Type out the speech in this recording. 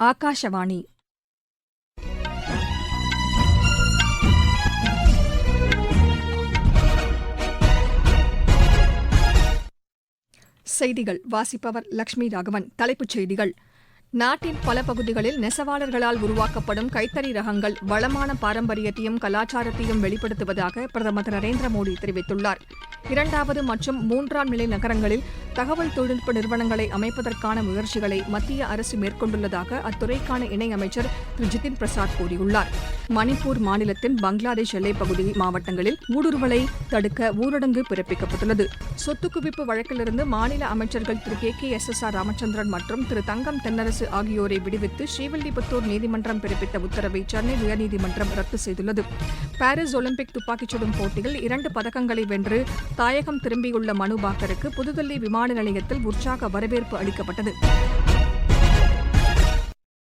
ஆகாஷவாணி செய்திகள். வாசிப்பவர் லட்சுமி ராகவன். தலைப்புச் செய்திகள். நாட்டின் பல பகுதிகளில் நெசவாளர்களால் உருவாக்கப்படும் கைத்தறி ரகங்கள் வளமான பாரம்பரியத்தையும் கலாச்சாரத்தையும் வெளிப்படுத்துவதாக பிரதமர் திரு நரேந்திர மோடி தெரிவித்துள்ளார். இரண்டாவது மற்றும் மூன்றாம் நிலை நகரங்களில் தகவல் தொழில்நுட்ப நிறுவனங்களை அமைப்பதற்கான முயற்சிகளை மத்திய அரசு மேற்கொண்டுள்ளதாக அத்துறைக்கான இணையமைச்சர் திரு ஜிதின் பிரசாத் கூறியுள்ளார். மணிப்பூர் மாநிலத்தின் பங்களாதேஷ் எல்லைப்பகுதி மாவட்டங்களில் ஊடுருவலை தடுக்க ஊரடங்கு பிறப்பிக்கப்பட்டுள்ளது. சொத்து குவிப்பு வழக்கிலிருந்து மாநில அமைச்சர்கள் திரு K K S S R Ramachandran மற்றும் திரு தங்கம் தென்னரசு ஆகியோரை விடுவித்து ஸ்ரீவில்லிபுத்தூர் நீதிமன்றம் பிறப்பித்த உத்தரவை சென்னை உயர்நீதிமன்றம் ரத்து செய்துள்ளது. பாரிஸ் ஒலிம்பிக் துப்பாக்கிச் சுடும் போட்டியில் இரண்டு பதக்கங்களை வென்று தாயகம் திரும்பியுள்ள மனு பாக்கருக்கு புதுதில்லி விமான நிலையத்தில் உற்சாக வரவேற்பு அளிக்கப்பட்டது.